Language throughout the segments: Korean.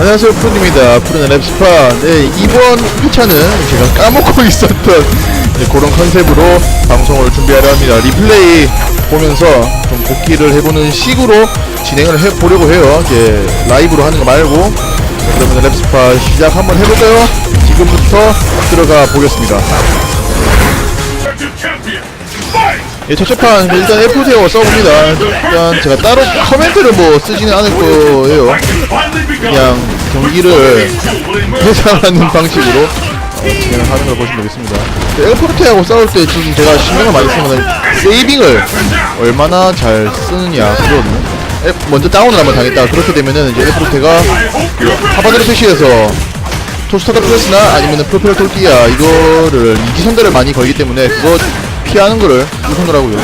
안녕하세요 푸른입니다. 푸른의 랩스파. 네 이번 회차는 제가 까먹고 있었던 네, 그런 컨셉으로 방송을 준비하려 합니다. 리플레이 보면서 좀 복귀를 해보는 식으로 진행을 해보려고 해요. 이제 라이브로 하는 거 말고. 자, 그러면 랩스파 시작 한번 해볼까요? 지금부터 들어가 보겠습니다 예, 첫째 판 일단 F0 써봅니다 일단 제가 따로 커멘트를 뭐 쓰지는 않을 거예요 그냥 경기를 해상하는 방식으로 어, 진행하는 걸 보시면 되겠습니다. 엘포르테하고 싸울 때좀 제가 신경을 많이 쓰는 건 세이빙을 얼마나 잘 쓰느냐. 엘- 먼저 다운을 한번 당했다 그렇게 되면은 이제 엘포르테가 그 하바드를 표시해서 토스타드 플러스나 아니면은 프로펠러 톨기야 이거를 이지선대를 많이 걸기 때문에 그거 피하는 거를 우선을 하고요.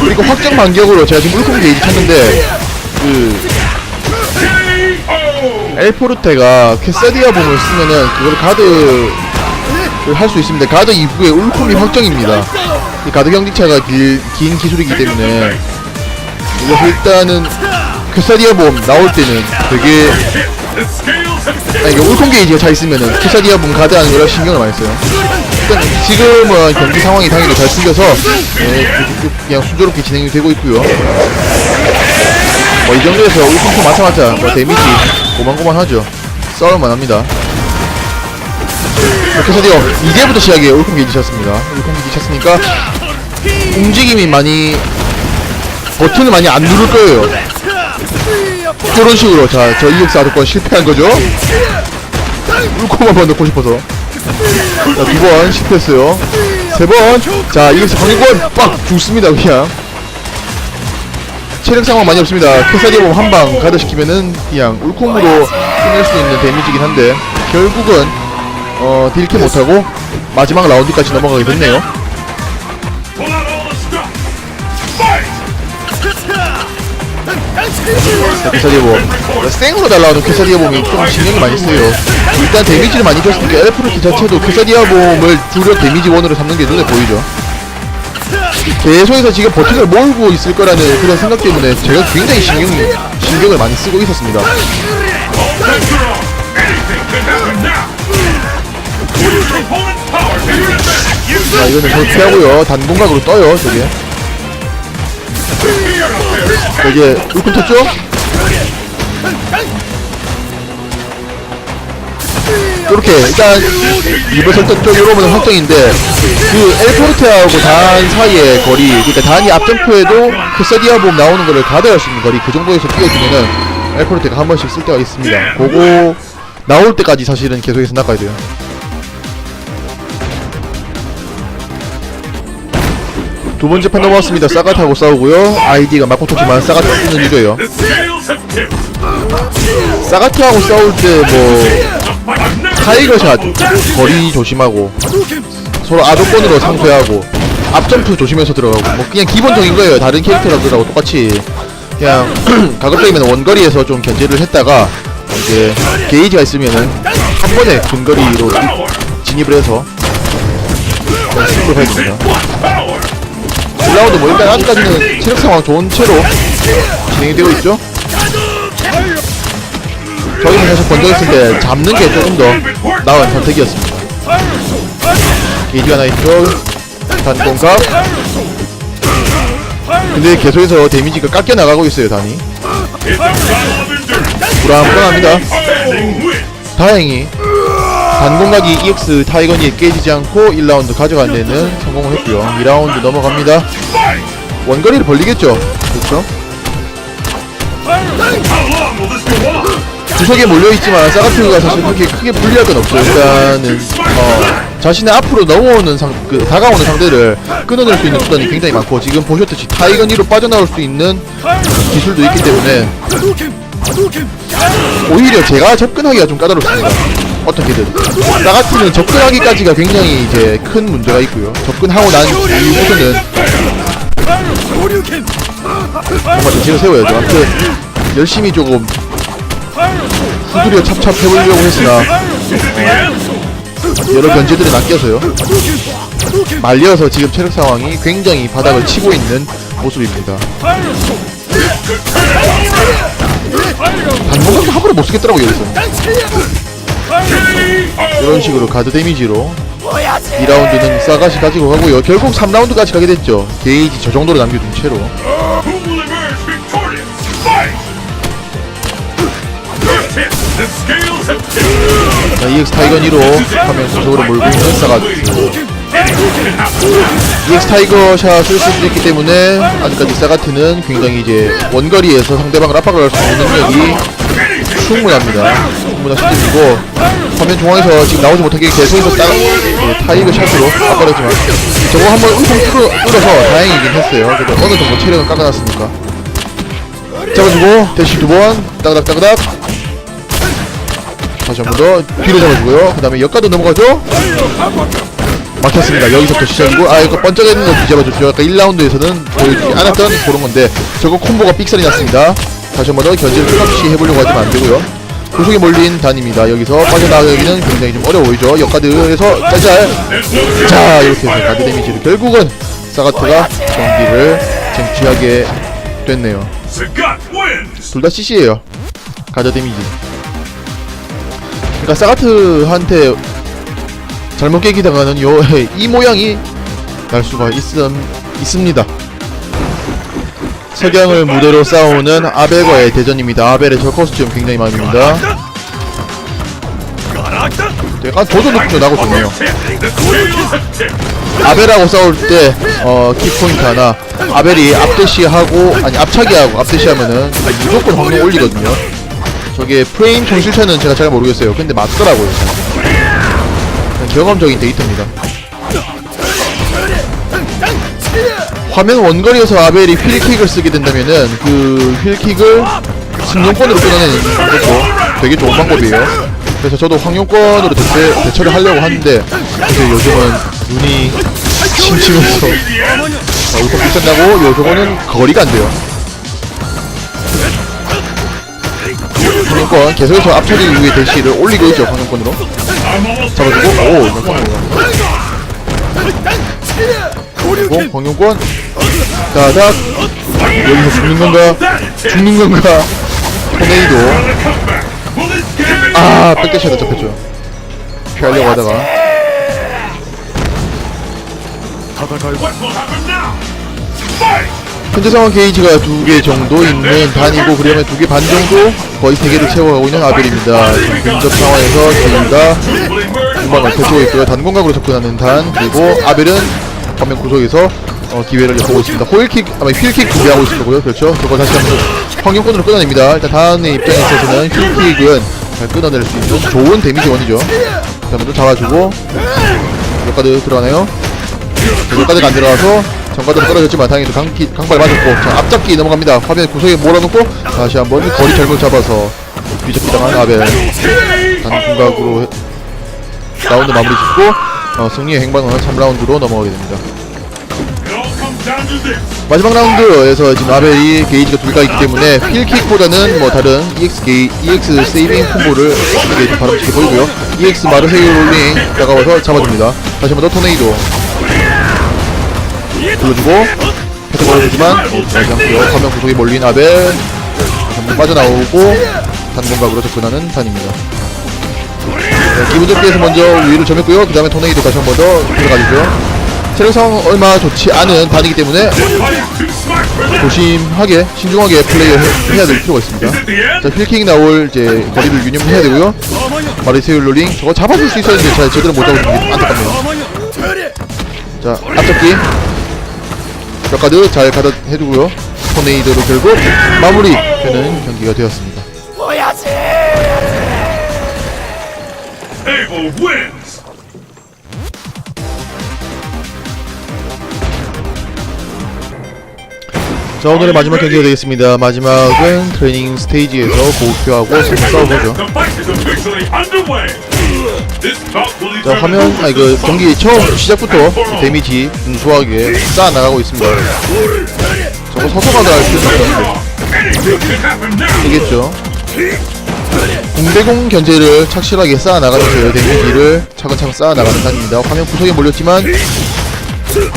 그리고 확정 반격으로 제가 지금 울콩 게이지 쳤는데 그 엘포르테가 캐사디아 bom을 쓰면은 그걸 가드를 할 수 있습니다. 가드 이후에 울콤이 확정입니다. 이 가드 경직차가 길, 긴 기술이기 때문에 이거 일단은 캐사디아 bom 나올 때는 되게 아니 이게 울콤 게이지가 차 있으면은 캐사디아 bom 가드 하는 거라 신경을 많이 써요. 일단 지금은 경기 상황이 당연히 잘 풀려서 예, 쭉쭉쭉 그냥 순조롭게 진행이 되고 있고요. 뭐 이 정도에서 울품포 맞자마자. 뭐 데미지 고만고만하죠. 싸울만 합니다. 해서 드디어 이제부터 시작이에요. 울품 게이지 쳤습니다. 울품 게이지 쳤으니까 움직임이 많이 버튼을 많이 안 누를 거예요 그런 식으로 자저 EX 아드권 실패한 거죠? 한번 넣고 싶어서. 자 두 번 실패했어요. 세 번자 EX 방해권 빡 죽습니다 그냥. 체력 상황 많이 없습니다. 캐사디오 한방 가드시키면은 그냥 울콩으로 끝낼 수 있는 데미지긴 한데 결국은 어 딜캐 못하고 마지막 라운드까지 넘어가게 됐네요. 자, 캐사디오 생으로 날라오는 캐사디오 봄이 좀 신경이 많이 쓰여요. 일단 데미지를 많이 줬으니까 엘프로트 자체도 캐사디오 봄을 주력 데미지 원으로 삼는 게 눈에 보이죠. 계속해서 지금 버튼을 몰고 있을 거라는 그런 생각 때문에 제가 굉장히 신경, 신경을 많이 쓰고 있었습니다. 자, 이거는 저 피하고요. 단공각으로 떠요, 저게. 자, 이제 울큰 텄죠? 이렇게 일단 이번 설정 쪽으로는 확정인데 그 엘포르테하고 단 사이의 거리 그러니까 단이 앞점프에도 그 서디아봄 나오는 거를 가드할 수 있는 거리 그 정도에서 뛰어주면은 엘포르테가 한 번씩 쓸 때가 있습니다 그거 나올 때까지 사실은 계속해서 나가야 돼요 두 번째 판 넘어왔습니다. 사가타하고 싸우고요. 아이디가 마코토지만 사가타 쓰는 유저예요. 사가타하고 싸울 때 뭐 타이거샷 거리 조심하고 서로 아조권으로 상쇄하고 앞점프 조심해서 들어가고 뭐 그냥 기본적인 거예요. 다른 캐릭터들하고 똑같이 그냥 가급적이면 원거리에서 좀 견제를 했다가 이제 게이지가 있으면은 한 번에 근거리로 진입을 해서 승부를 해줍니다 1라운드 뭐 일단 아직까지는 체력 상황 좋은 채로 진행이 되고 있죠 저희는 사실 번쩍했을 때 잡는 게 조금 더 나은 선택이었습니다. 하나 있죠. 단공각. 근데 계속해서 데미지가 깎여 나가고 있어요, 단이. 불안불안합니다. 다행히 단공각이 EX 타이거니에 깨지지 않고 1라운드 가져간 데는 성공을 했고요. 2라운드 넘어갑니다. 원거리를 벌리겠죠. 그렇죠? 구석에 몰려있지만 사가트가 사실 그렇게 크게 불리할 건 없어요 일단은 어, 자신의 앞으로 넘어오는 상, 그, 다가오는 상대를 끊어낼 수 있는 수단이 굉장히 많고 지금 보셨듯이 타이거니로 빠져나올 수 있는 기술도 있기 때문에 오히려 제가 접근하기가 좀 까다롭습니다 어떻게든. 사가트는 접근하기까지가 굉장히 이제 큰 문제가 있고요. 접근하고 난 이후부터는 뭔가 대책을 세워야죠. 아무튼 열심히 조금 후드려 찹찹 해보려고 했으나 여러 견제들이 낚여서요. 말려서 지금 체력 상황이 굉장히 바닥을 치고 있는 모습입니다. 단번각도 함부로 못 쓰겠더라고요 여기서 이런 식으로 가드 데미지로 2라운드는 싸가시 가지고 가고요. 결국 3라운드까지 가게 됐죠. 게이지 저 정도로 남겨둔 채로. 자, EX 타이거 2로 화면 구석으로 몰고 있는 사가트 EX 타이거 샷을 쓸수 있기 때문에 아직까지 사가트는 굉장히 이제 원거리에서 상대방을 압박을 할 수 있는 능력이 충분합니다 충분한 수준이고 화면 중앙에서 지금 나오지 못하게 계속해서 따, 그 타이거 샷으로 압박했지만 저거 한번 뚫어, 뚫어서 다행이긴 했어요 그래도 어느 정도 체력은 깎아놨으니까 잡아주고 대시 두번 따그닥 따그닥 다시 한 번 더 뒤로 잡아주고요. 그 다음에 역가도 넘어가죠. 막혔습니다. 여기서부터 시작이고 아 이거 번쩍이는 거 뒤잡아줬죠. 아까 1라운드에서는 보여주지 않았던 그런 건데 저거 콤보가 삑살이 났습니다. 다시 한 번 더 견제를 끊임없이 해보려고 하지만 안 되고요. 구속에 몰린 단입니다. 여기서 빠져나가기는 굉장히 좀 어려워 보이죠. 역가드에서 짤짤 자 이렇게 해서 가드 데미지를 결국은 사가트가 경기를 쟁취하게 됐네요. 둘 다 CC예요. 가드 데미지. 그러니까 사가트한테 잘못 깨기당하는 요 이 모양이 날 수가 있음, 있습니다. 석양을 무대로 싸우는 아벨과의 대전입니다. 아벨의 저 코스튬 굉장히 마음에 듭니다. 약간 도전 느낌도 나고 좋네요. 아벨하고 싸울 때, 어, 키포인트 하나. 아벨이 앞대시하고, 아니, 앞차기하고 앞대시하면은 무조건 확률 올리거든요. 저게 프레임 정실차는 제가 잘 모르겠어요. 근데 맞더라고요. 경험적인 데이터입니다. 화면 원거리에서 아벨이 휠킥을 쓰게 된다면은 그 휠킥을 승용권으로 끊어내는 것도 되게 좋은 방법이에요. 그래서 저도 황용권으로 대체, 대처를 하려고 하는데 근데 요즘은 눈이 침침해서 어, 울컥 비싼다고 요 저거는 거리가 안 돼요. 황용권 계속해서 앞차기 위해 대시를 올리고 있죠 황용권으로 잡아주고 오 이거 성공이 야. 그리고 황용권 따닥 여기서 죽는 건가? 죽는 건가? 토네이도. 아 백대시하다 잡혔죠 피하려고 하다가! 현재 상황 게이지가 두 개 정도 있는 단이고 그러면 두 개 반 정도? 거의 세 개를 채워가고 있는 아벨입니다. 지금 근접 상황에서 emerge 공방을 펼치고 있고요. 단공각으로 접근하는 단. 그리고 아벨은 화면 구석에서 어, 기회를 엿보고 있습니다. 호일킥 아마 휠킥 준비하고 있을 거고요. 그렇죠? 저거 다시 한번 황용권으로 끊어냅니다. 일단 단의 입장에 있어서는 휠킥은 잘 끊어낼 수 있는 좋은 데미지 원이죠. 한번 더 잡아주고. 역가드 들어가나요? 자, 역가드가 안 들어가서 정가드로 떨어졌지만 다행히 또 강기, 강발 맞았고. 자 앞잡기 넘어갑니다. 화면 구석에 몰아놓고 다시 한번 거리 잘못 잡아서 뒤잡기 당한 아벨. 단공각으로 해- 라운드 마무리 짓고 어, 승리의 행방은 3라운드로 넘어가게 됩니다. 마지막 라운드에서 지금 아벨이 게이지가 두 개가 있기 때문에 힐킥보다는 뭐 다른 EX 게이, EX 세이빙 콤보를 이게 좀 바람직해 보이고요. EX 마르세유 롤링 다가와서 잡아줍니다. 다시 한번 더 토네이도 불러주고 패턴 걸어주지만 들어가지 않고요. 화면 구석에 몰린 아벨 한번 빠져나오고 단공각으로 접근하는 단입니다. 네, 해서 먼저 위를 점했고요. 그 다음에 토네이도 다시 한 번 더 들어가주고요. 체력 상황 얼마 좋지 않은 단이기 때문에. 조심하게 신중하게 플레이를 해, 해야 될 필요가 있습니다. 자 힐킹 나올 이제 거리를 유념해야 되고요. 마리세유 롤링 저거 잡아줄 수 있었는데 잘 제대로 못 잡아준 게 안타깝네요. 자 앞잡기 몇 가드 잘 가다 해주고요. 토네이드로 결국 마무리 되는 경기가 되었습니다. Abel wins. 자 오늘의 마지막 경기가 되겠습니다. 마지막은 트레이닝 스테이지에서 bout will 자 화면 who 아니 그 경기 처음 시작부터 데미지 준수하게 쌓아 나가고 있습니다. 저거 서서 가다 할 필요는. 되겠죠. 공대공 견제를 착실하게 쌓아 나가면서 데미지를 차근차근 쌓아 나가는 단입니다. 화면 구석에 몰렸지만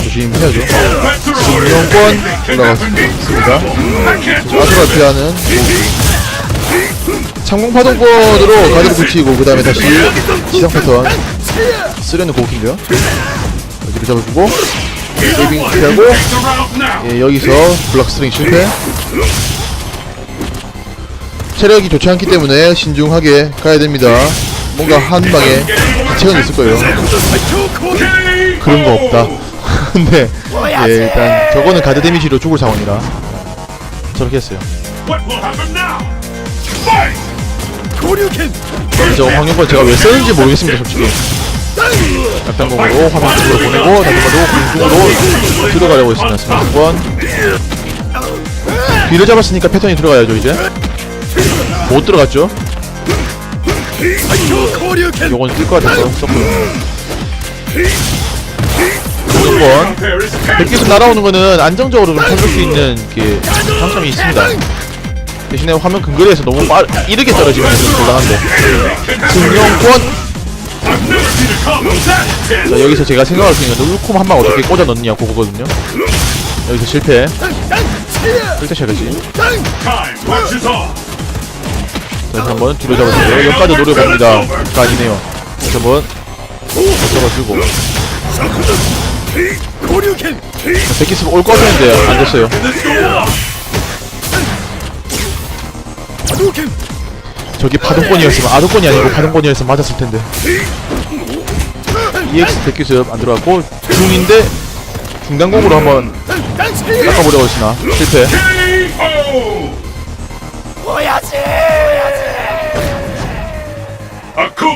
조심해야죠. Happen 올라갔습니다. 아수라. 피하는 창공파동권으로 가드를 붙이고 그 다음에 다시 지상 패턴 쓰려는 고킹인데요 여기를 잡아주고 세이빙 피하고. 예, 여기서 블락 스트링 실패 체력이 좋지 않기 때문에 신중하게 가야 됩니다. 뭔가 한 방에 기체가 있을 거예요. 그런 거 없다. 근데 예, 일단 저거는 가드 데미지로 죽을 상황이라 저렇게 했어요! 저 황영권 제가 왜 쓰는지 모르겠습니다 솔직히. 약단공으로 화면 쪽으로 보내고 한번 공중으로 들어가려고 했습니다 승관권. 뒤를 잡았으니까 패턴이 들어가야죠 이제 못 들어갔죠 요건 뜰것 같아서 썼고요 is 백기수 날아오는 거는 안정적으로 좀 찾을 수 있는 그 장점이 있습니다 대신에 화면 근거리에서 너무 빠 이르게 떨어지면 좀 곤란한데 that 자, 여기서 제가 생각할 수 있는 건 울콤 한 방 어떻게 꽂아 넣느냐 그거거든요. 여기서 실패. 일단 시작하지. 다시 한번 뒤로 잡아주고요. 여기까지 노려봅니다. 가 아니네요. 다시 한번 잡아주고. 백기스 올것 같았는데 안 됐어요. 저기 파동권이었으면 아동권이 아니고 파동권이었으면 맞았을 텐데. EX 백기스 안 들어갔고 중인데 중단공으로 한번 깎아보려고 했으나 실패.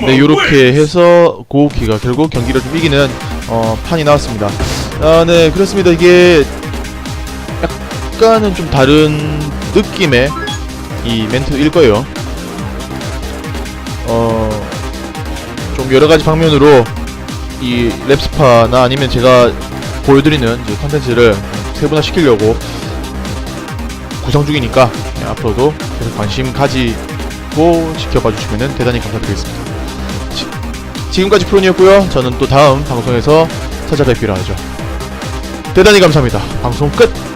네. 요렇게 해서 고우키가 결국 경기를 좀 이기는 어, 판이 나왔습니다. 아, 네, 그렇습니다. 이게 약간은 좀 다른 느낌의 이 멘트일 거예요. 어, 좀 여러 가지 방면으로 이 랩스파나 아니면 제가 보여드리는 컨텐츠를 세분화 시키려고 구성 중이니까 네, 앞으로도 계속 관심 가지고 지켜봐 주시면 대단히 감사드리겠습니다. 지, 지금까지 프론이었고요. 저는 또 다음 방송에서 찾아뵙기로 하죠. 대단히 감사합니다. 방송 끝!